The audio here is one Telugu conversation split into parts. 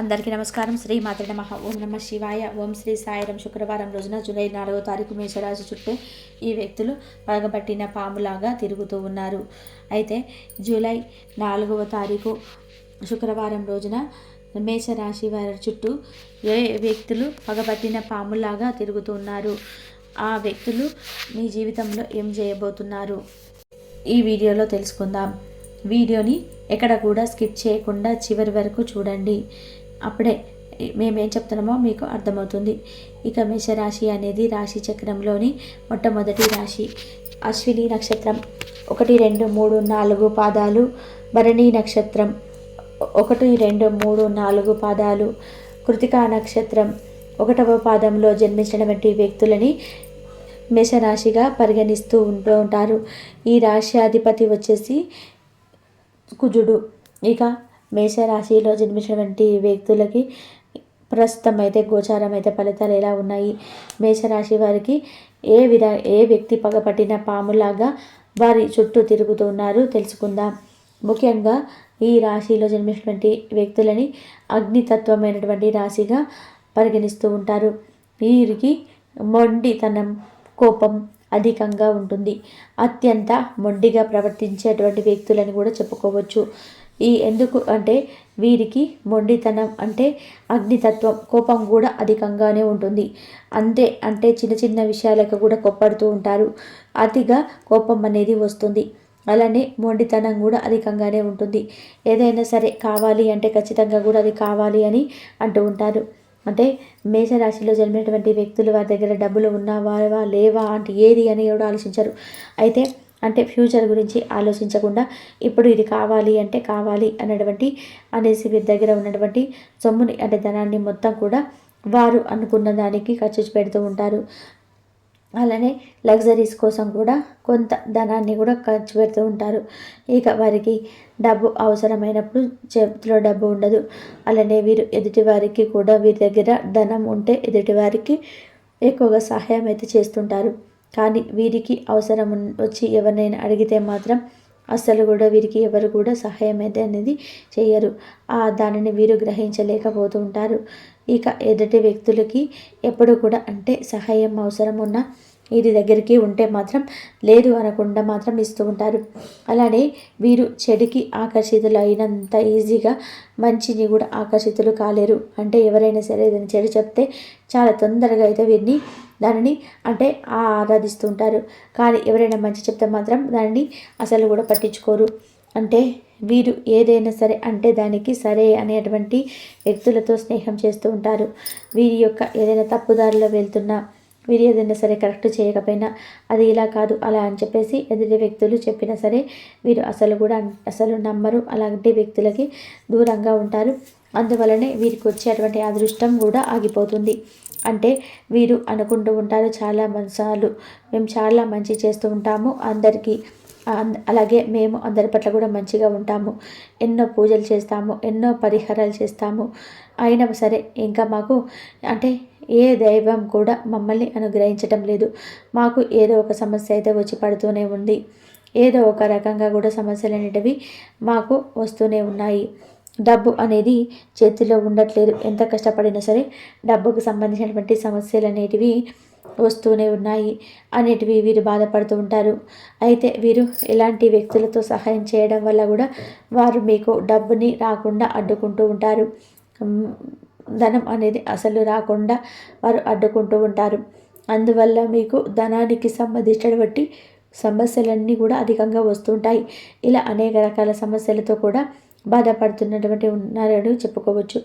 అందరికీ నమస్కారం. శ్రీ మాతృ నమ. ఓం నమ శివాయ. ఓం శ్రీ సాయిరం శుక్రవారం రోజున జూలై నాలుగో తారీఖు మేషరాశి చుట్టూ ఈ వ్యక్తులు పగబట్టిన పాములాగా తిరుగుతూ ఉన్నారు. అయితే జూలై నాలుగవ తారీఖు శుక్రవారం రోజున మేషరాశి వారి చుట్టూ ఏ వ్యక్తులు పగబట్టిన పాములాగా తిరుగుతున్నారు ఆ వ్యక్తులు మీ జీవితంలో ఏం చేయబోతున్నారు ఈ వీడియోలో తెలుసుకుందాం. వీడియోని ఎక్కడ కూడా స్కిప్ చేయకుండా చివరి వరకు చూడండి. అప్పుడే మేమేం చెప్తున్నామో మీకు అర్థమవుతుంది. ఇక మేషరాశి అనేది రాశి చక్రంలోని మొట్టమొదటి రాశి. అశ్విని నక్షత్రం ఒకటి రెండు మూడు నాలుగు పాదాలు. భరణి నక్షత్రం ఒకటి రెండు మూడు నాలుగు పాదాలు. కృతికా నక్షత్రం ఒకటవ పాదంలో జన్మించినటువంటి వ్యక్తులని మేషరాశిగా పరిగణిస్తూ ఉంటూ ఉంటారు. ఈ రాశి అధిపతి వచ్చేసి కుజుడు. ఇక మేషరాశిలో జన్మించినటువంటి వ్యక్తులకి ప్రస్తుతం అయితే గోచారం అయితే ఫలితాలు ఎలా ఉన్నాయి? మేషరాశి వారికి ఏ విధ ఏ వ్యక్తి పగపట్టిన పాములాగా వారి చుట్టూ తిరుగుతున్నారు తెలుసుకుందాం. ముఖ్యంగా ఈ రాశిలో జన్మించినటువంటి వ్యక్తులని అగ్నితత్వమైనటువంటి రాశిగా పరిగణిస్తూ ఉంటారు. వీరికి మొండితనం కోపం అధికంగా ఉంటుంది. అత్యంత మొండిగా ప్రవర్తించేటువంటి వ్యక్తులని కూడా చెప్పుకోవచ్చు. ఈ ఎందుకు అంటే వీరికి మొండితనం అంటే అగ్నితత్వం కోపం కూడా అధికంగానే ఉంటుంది. అంతే అంటే చిన్న చిన్న విషయాలకు కూడా కొప్పడుతూ ఉంటారు. అతిగా కోపం అనేది వస్తుంది. అలానే మొండితనం కూడా అధికంగానే ఉంటుంది. ఏదైనా సరే కావాలి అంటే ఖచ్చితంగా కూడా అది కావాలి అని అంటూ ఉంటారు. అంటే మేషరాశిలో జన్మినటువంటి వ్యక్తులు వారి దగ్గర డబ్బులు ఉన్నావా లేవా అంటే ఏది అని కూడా ఆలోచించరు. అయితే అంటే ఫ్యూచర్ గురించి ఆలోచించకుండా ఇప్పుడు ఇది కావాలి అంటే కావాలి అనేటువంటి అనేసి వీరి దగ్గర ఉన్నటువంటి సొమ్ముని అంటే ధనాన్ని మొత్తం కూడా వారు అనుకున్న దానికి ఖర్చు పెడుతూ ఉంటారు. అలానే లగ్జరీస్ కోసం కూడా కొంత ధనాన్ని కూడా ఖర్చు పెడుతూ ఉంటారు. ఇక వారికి డబ్బు అవసరమైనప్పుడు చేతిలో డబ్బు ఉండదు. అలానే వీరు ఎదుటివారికి కూడా వీరి దగ్గర ధనం ఉంటే ఎదుటివారికి ఎక్కువగా సహాయం అయితే చేస్తుంటారు. కానీ వీరికి అవసరం వచ్చి ఎవరినైనా అడిగితే మాత్రం అస్సలు కూడా వీరికి ఎవరు కూడా సహాయం అయితే అనేది చేయరు ఆ దానిని వీరు గ్రహించలేకపోతూ ఉంటారు ఇక ఎదుటి వ్యక్తులకి ఎప్పుడు కూడా అంటే సహాయం అవసరం ఉన్న వీరి దగ్గరికి ఉంటే మాత్రం లేదు అనకుండా మాత్రం ఇస్తూ ఉంటారు. అలానే వీరు చెడుకి ఆకర్షితులు అయినంత ఈజీగా మంచిని కూడా ఆకర్షితులు కాలేరు. అంటే ఎవరైనా సరే ఏదైనా చెడు చెప్తే చాలా తొందరగా అయితే వీరిని దానిని అంటే ఆరాధిస్తూ ఉంటారు. కానీ ఎవరైనా మంచి చెప్తే మాత్రం దానిని అసలు కూడా పట్టించుకోరు. అంటే వీరు ఏదైనా సరే అంటే దానికి సరే అనేటువంటి వ్యక్తులతో స్నేహం చేస్తూ ఉంటారు. వీరి యొక్క ఏదైనా తప్పుదారిలో వెళ్తున్నా వీరు ఏదైనా సరే కరెక్ట్ చేయకపోయినా అది ఇలా కాదు అలా అని చెప్పేసి ఎదుటి వ్యక్తులు చెప్పినా సరే వీరు అసలు కూడా అసలు నమ్మరు. అలాంటి వ్యక్తులకి దూరంగా ఉంటారు. అందువలనే వీరికి వచ్చేటువంటి అదృష్టం కూడా ఆగిపోతుంది. అంటే వీరు అనుకుంటూ ఉంటారు చాలా మనసాలు మేము చాలా మంచి చేస్తూ ఉంటాము. అందరికీ అలాగే మేము అందరి పట్ల కూడా మంచిగా ఉంటాము. ఎన్నో పూజలు చేస్తాము ఎన్నో పరిహారాలు చేస్తాము. అయినా సరే ఇంకా మాకు అంటే ఏ దైవం కూడా మమ్మల్ని అనుగ్రహించటం లేదు. మాకు ఏదో ఒక సమస్య అయితే వచ్చి పడుతూనే ఉంది. ఏదో ఒక రకంగా కూడా సమస్యలు అనేటివి మాకు వస్తూనే ఉన్నాయి. డబ్బు అనేది చేతిలో ఉండట్లేదు. ఎంత కష్టపడినా సరే డబ్బుకు సంబంధించినటువంటి సమస్యలు అనేటివి వస్తూనే ఉన్నాయి అనేటివి వీరు బాధపడుతూ ఉంటారు. అయితే వీరు ఇలాంటి వ్యక్తులతో సహాయం చేయడం వల్ల కూడా వారు మీకు డబ్బుని రాకుండా అడ్డుకుంటూ ఉంటారు. ధనం అనేది అసలు రాకుండా వారు అడ్డుకుంటూ ఉంటారు. అందువల్ల మీకు ధనానికి సంబంధించినటువంటి సమస్యలన్నీ కూడా అధికంగా వస్తుంటాయి ఇలా అనేక రకాల సమస్యలతో కూడా బాధపడుతున్నటువంటి ఉన్నారని చెప్పుకోవచ్చు.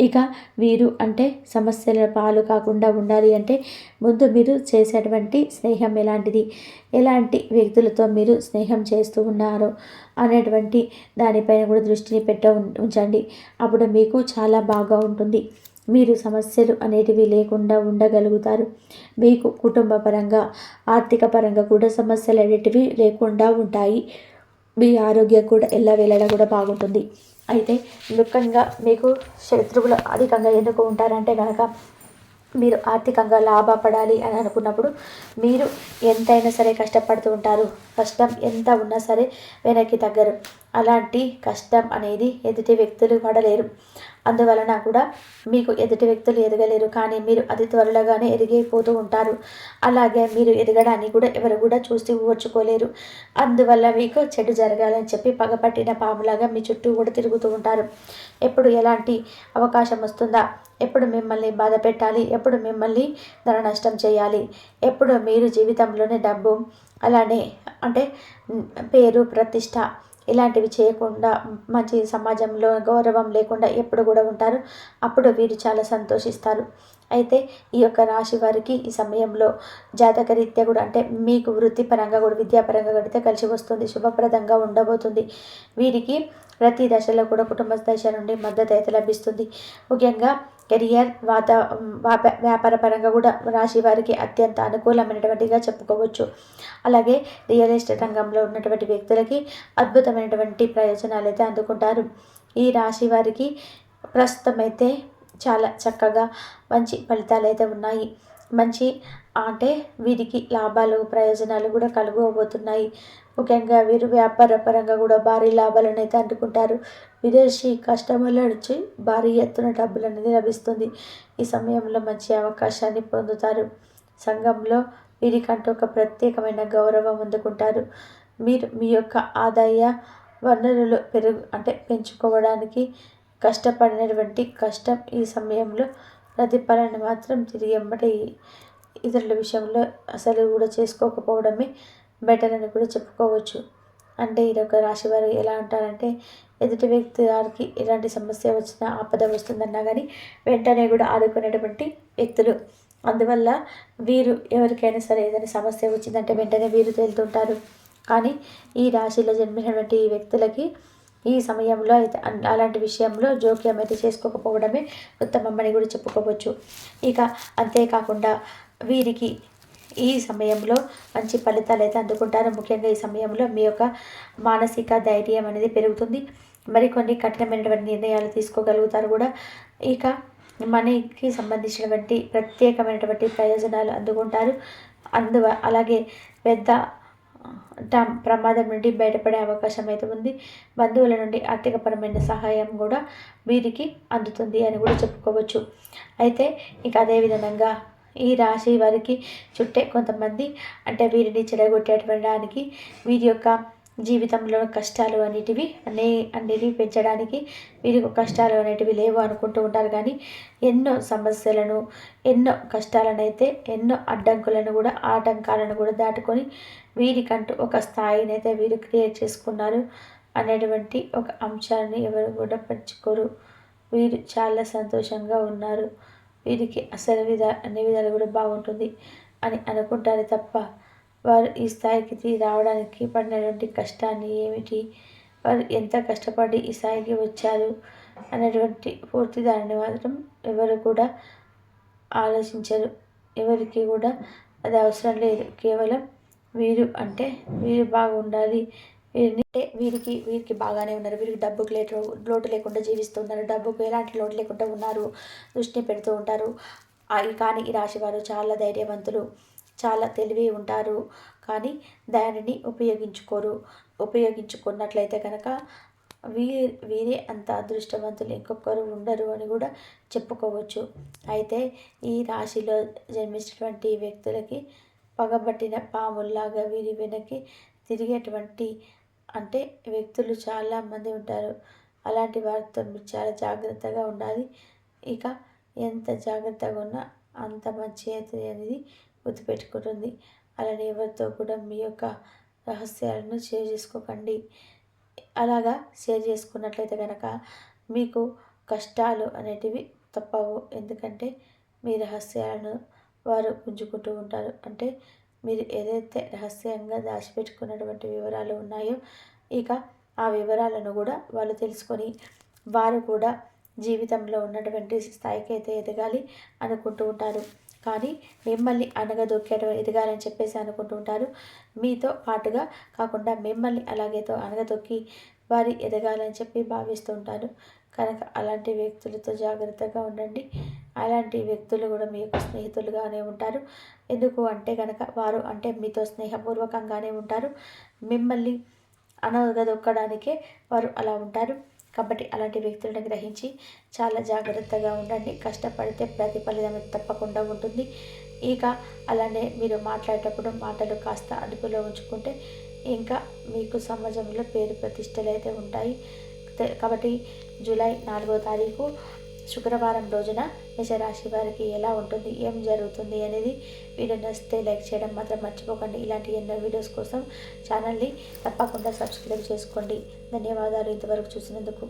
ఇక వీరు అంటే సమస్యల పాలు కాకుండా ఉండాలి అంటే ముందు మీరు చేసేటువంటి స్నేహం ఎలాంటిది? ఎలాంటి వ్యక్తులతో మీరు స్నేహం చేస్తూ ఉన్నారో? అనేటువంటి దానిపైన కూడా దృష్టిని పెట్ట ఉంచండి. అప్పుడు మీకు చాలా బాగా ఉంటుంది. మీరు సమస్యలు అనేటివి లేకుండా ఉండగలుగుతారు. మీకు కుటుంబ పరంగా ఆర్థిక పరంగా కూడా సమస్యలు అనేటివి లేకుండా ఉంటాయి. మీ ఆరోగ్యం కూడా ఎలా వెళ్ళడం కూడా బాగుంటుంది. అయితే ముఖ్యంగా మీకు శత్రువులు అధికంగా ఎందుకు ఉంటారంటే కనుక మీరు ఆర్థికంగా లాభపడాలి అని అనుకున్నప్పుడు మీరు ఎంతైనా సరే కష్టపడుతూ ఉంటారు. కష్టం ఎంత ఉన్నా సరే వెనక్కి తగ్గరు. అలాంటి కష్టం అనేది ఎదుటి వ్యక్తులు పడలేరు. అందువలన కూడా మీకు ఎదుటి వ్యక్తులు ఎదగలేరు. కానీ మీరు అతి త్వరలోగానే ఎదిగిపోతూ ఉంటారు. అలాగే మీరు ఎదగడాన్ని కూడా ఎవరు కూడా చూసి ఓర్చుకోలేరు అందువల్ల మీకు చెడు జరగాలని చెప్పి పగపట్టిన పాములాగా మీ చుట్టూ కూడా తిరుగుతూ ఉంటారు. ఎప్పుడు ఎలాంటి అవకాశం వస్తుందా? ఎప్పుడు మిమ్మల్ని బాధ పెట్టాలి? ఎప్పుడు మిమ్మల్ని ధన నష్టం చేయాలి? ఎప్పుడు మీరు జీవితంలోనే డబ్బు అలానే అంటే పేరు ప్రతిష్ట ఇలాంటివి చేయకుండా మంచి సమాజంలో గౌరవం లేకుండా ఎప్పుడు కూడా ఉంటారు. అప్పుడు వీరు చాలా సంతోషిస్తారు. అయితే ఈ యొక్క రాశి వారికి ఈ సమయంలో జాతకరీత్యా కూడా అంటే మీకు వృత్తిపరంగా కూడా విద్యాపరంగా కడితే కలిసి వస్తుంది. శుభప్రదంగా ఉండబోతుంది. వీరికి ప్రతి దశలో కూడా కుటుంబ దశ నుండి మద్దతు అయితే లభిస్తుంది. ముఖ్యంగా కెరియర్ వాత వ్యాపార పరంగా కూడా రాశి వారికి అత్యంత అనుకూలమైనటువంటిగా చెప్పుకోవచ్చు. అలాగే రియల్ ఎస్టేట్ రంగంలో ఉన్నటువంటి వ్యక్తులకి అద్భుతమైనటువంటి ప్రయోజనాలు అయితే అందుకుంటారు. ఈ రాశి వారికి ప్రస్తుతం అయితే చాలా చక్కగా మంచి ఫలితాలు అయితే ఉన్నాయి. మంచి అంటే వీరికి లాభాలు ప్రయోజనాలు కూడా కలుగబోతున్నాయి ముఖ్యంగా వీరు వ్యాపార పరంగా కూడా భారీ లాభాలను అయితే అందుకుంటారు విదేశీ కస్టమర్ల నుంచి భారీ ఎత్తున డబ్బులు అనేది లభిస్తుంది. ఈ సమయంలో మంచి అవకాశాన్ని పొందుతారు. సంఘంలో వీరికంటూ ఒక ప్రత్యేకమైన గౌరవం అందుకుంటారు. మీరు మీ యొక్క ఆదాయ వనరులు పెరుగు అంటే పెంచుకోవడానికి కష్టపడినటువంటి కష్టం ఈ సమయంలో ప్రతిఫలాన్ని మాత్రం తిరిగి ఎంబటి ఇతరుల విషయంలో అసలు కూడా చేసుకోకపోవడమే బెటర్ అని కూడా చెప్పుకోవచ్చు. అంటే ఇదొక రాశి వారు ఎలా అంటారంటే ఎదుటి వ్యక్తి వారికి ఎలాంటి సమస్య వచ్చినా ఆపద వస్తుందన్నా కానీ వెంటనే కూడా ఆదుకునేటువంటి వ్యక్తులు. అందువల్ల వీరు ఎవరికైనా సరే ఏదైనా సమస్య వచ్చిందంటే వెంటనే వీరు తేలుతుంటారు. కానీ ఈ రాశిలో జన్మించినటువంటి ఈ వ్యక్తులకి ఈ సమయంలో అయితే అలాంటి విషయంలో జోక్యం అయితే చేసుకోకపోవడమే ఉత్తమమని కూడా చెప్పుకోవచ్చు. ఇక అంతేకాకుండా వీరికి ఈ సమయంలో మంచి ఫలితాలు అయితే అందుకుంటారు. ముఖ్యంగా ఈ సమయంలో మీ యొక్క మానసిక ధైర్యం అనేది పెరుగుతుంది. మరికొన్ని కఠినమైనటువంటి నిర్ణయాలు తీసుకోగలుగుతారు కూడా. ఇక మనీకి సంబంధించినటువంటి ప్రత్యేకమైనటువంటి ప్రయోజనాలు అందుకుంటారు. అందువ అలాగే పెద్ద ప్రమాదం నుండి బయటపడే అవకాశం అయితే ఉంది. బంధువుల నుండి ఆర్థికపరమైన సహాయం కూడా వీరికి అందుతుంది అని కూడా చెప్పుకోవచ్చు. అయితే ఇక అదేవిధంగా ఈ రాశి వారికి చుట్టే కొంతమంది అంటే వీరిని చెడగొట్టేటువంటి వీరి యొక్క జీవితంలో కష్టాలు అనేటివి అనే అన్నిటివి పెంచడానికి వీరికి కష్టాలు అనేటివి లేవు అనుకుంటూ ఉంటారు. కానీ ఎన్నో సమస్యలను ఎన్నో కష్టాలను అయితే ఎన్నో అడ్డంకులను కూడా ఆటంకాలను కూడా దాటుకొని వీరికంటూ ఒక స్థాయిని అయితే వీరు క్రియేట్ చేసుకున్నారు అనేటువంటి ఒక అంశాన్ని ఎవరు కూడా పంచుకోరు వీరు చాలా సంతోషంగా ఉన్నారు. వీరికి అసలు విధ అన్ని విధాలు కూడా బాగుంటుంది అని అనుకుంటారు తప్ప వారు ఈ స్థాయికి రావడానికి పడినటువంటి కష్టాన్ని ఏమిటి? వారు ఎంత కష్టపడి ఈ స్థాయికి వచ్చారు? అనేటువంటి పూర్తి దానిని మాత్రం ఎవరు కూడా ఆలోచించరు. ఎవరికి కూడా అది అవసరం లేదు. కేవలం వీరు అంటే వీరు బాగుండాలి. వీరిని వీరికి వీరికి బాగానే ఉన్నారు. వీరికి డబ్బుకు లేటు లోటు లేకుండా జీవిస్తున్నారు డబ్బుకు ఎలాంటి లోటు లేకుండా ఉన్నారు. దృష్టిని పెడుతూ ఉంటారు. కానీ ఈ రాశి వారు చాలా ధైర్యవంతులు చాలా తెలివి ఉంటారు. కానీ దానిని ఉపయోగించుకోరు. ఉపయోగించుకున్నట్లయితే కనుక వీ వీరే అంత అదృష్టవంతులు. ఇంకొకరు ఉండరు అని కూడా చెప్పుకోవచ్చు. అయితే ఈ రాశిలో జన్మించినటువంటి వ్యక్తులకి పగబట్టిన పాముల్లాగా వీరి వెనక్కి తిరిగేటువంటి అంటే వ్యక్తులు చాలామంది ఉంటారు. అలాంటి వారితో మీరు చాలా జాగ్రత్తగా ఉండాలి. ఇక ఎంత జాగ్రత్తగా ఉన్నా అంత మంచి అవుతుంది అనేది గుర్తుపెట్టుకుంటుంది. అలానే ఎవరితో కూడా మీ యొక్క రహస్యాలను షేర్ చేసుకోకండి. అలాగా షేర్ చేసుకున్నట్లయితే కనుక మీకు కష్టాలు అనేటివి తప్పవు. ఎందుకంటే మీ రహస్యాలను వారు గుంజుకుంటూ ఉంటారు. అంటే మీరు ఏదైతే రహస్యంగా దాచిపెట్టుకున్నటువంటి వివరాలు ఉన్నాయో ఇక ఆ వివరాలను కూడా వాళ్ళు తెలుసుకొని వారు కూడా జీవితంలో ఉన్నటువంటి స్థాయికి అయితే ఎదగాలి అనుకుంటూ ఉంటారు. కానీ మిమ్మల్ని అనగదొక్కేట ఎదగాలని చెప్పేసి అనుకుంటూ ఉంటారు. మీతో పాటుగా కాకుండా మిమ్మల్ని అలాగేతో అనగదొక్కి వారి ఎదగాలని చెప్పి భావిస్తూ ఉంటారు. కనుక అలాంటి వ్యక్తులతో జాగ్రత్తగా ఉండండి. అలాంటి వ్యక్తులు కూడా మీ యొక్క స్నేహితులుగానే ఉంటారు. ఎందుకు అంటే కనుక వారు అంటే మీతో స్నేహపూర్వకంగానే ఉంటారు. మిమ్మల్ని అనగదొక్కడానికే వారు అలా ఉంటారు. కాబట్టి అలాంటి వ్యక్తులను గ్రహించి చాలా జాగ్రత్తగా ఉండండి. కష్టపడితే ప్రతిఫలితం తప్పకుండా ఉంటుంది. ఇక అలానే మీరు మాట్లాడేటప్పుడు మాటలు కాస్త అదుపులో ఉంచుకుంటే ఇంకా మీకు సమాజంలో పేరు ప్రతిష్టలు అయితే ఉంటాయి. కాబట్టి జూలై నాలుగో తారీఖు శుక్రవారం రోజున మేషరాశి వారికి ఎలా ఉంటుంది ఏం జరుగుతుంది అనేది వీడియో నచ్చితే లైక్ చేయడం మాత్రం మర్చిపోకండి. ఇలాంటి ఎన్నో వీడియోస్ కోసం ఛానల్ని తప్పకుండా సబ్స్క్రైబ్ చేసుకోండి. ధన్యవాదాలు ఇంతవరకు చూసినందుకు.